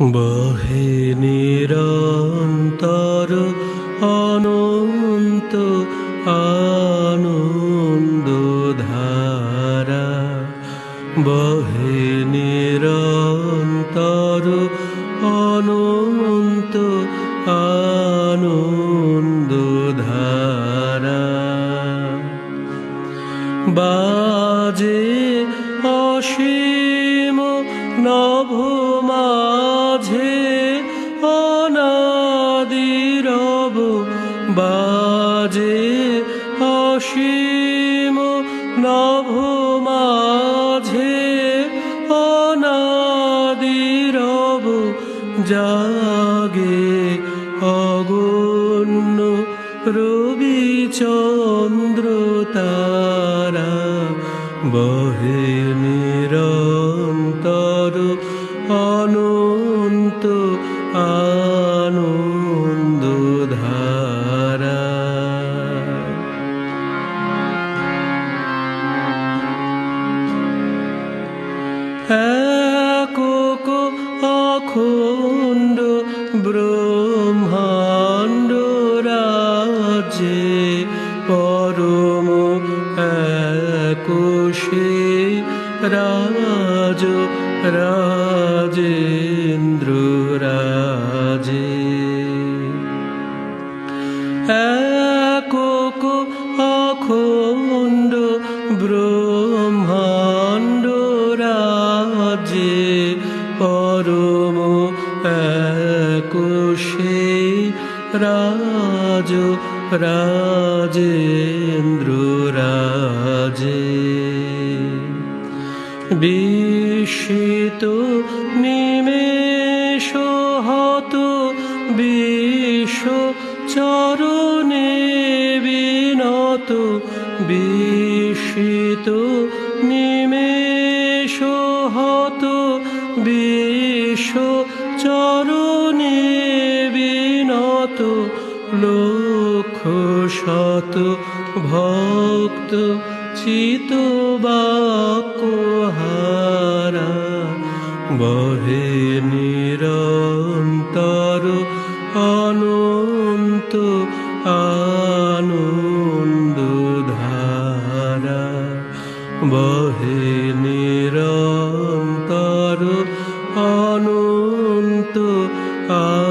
বহে নিরন্তর অনন্ত আনন্দ ধারা বহে নিরন্তর অনন্ত আনন্দ ধারা বাজে অসীম নভ অনাদিরব বাজে অসীম নভ মাঝে অনাদিরব জাগে অগণ্য রবি চন্দ্র তারা বহে নিরন্তর অনন্ত আনন্দ একক অখণ্ড ব্রহ্মাণ্ড পরম রাজ রাজেন্দ্র রাজে। পরম একুশে রাজ, রাজেন্দ্র রাজে। বিস্মিত নিমেষ হত বিশ্ব চরণে বিনত। বিস্মিত নিমেষ হত বিশ্ব শত লক্ষ শত ভক্ত চিত হারা বহে নিরন্তর অনন্ত আনন্দ ধারা বহে নিরন্তর অনন্ত আ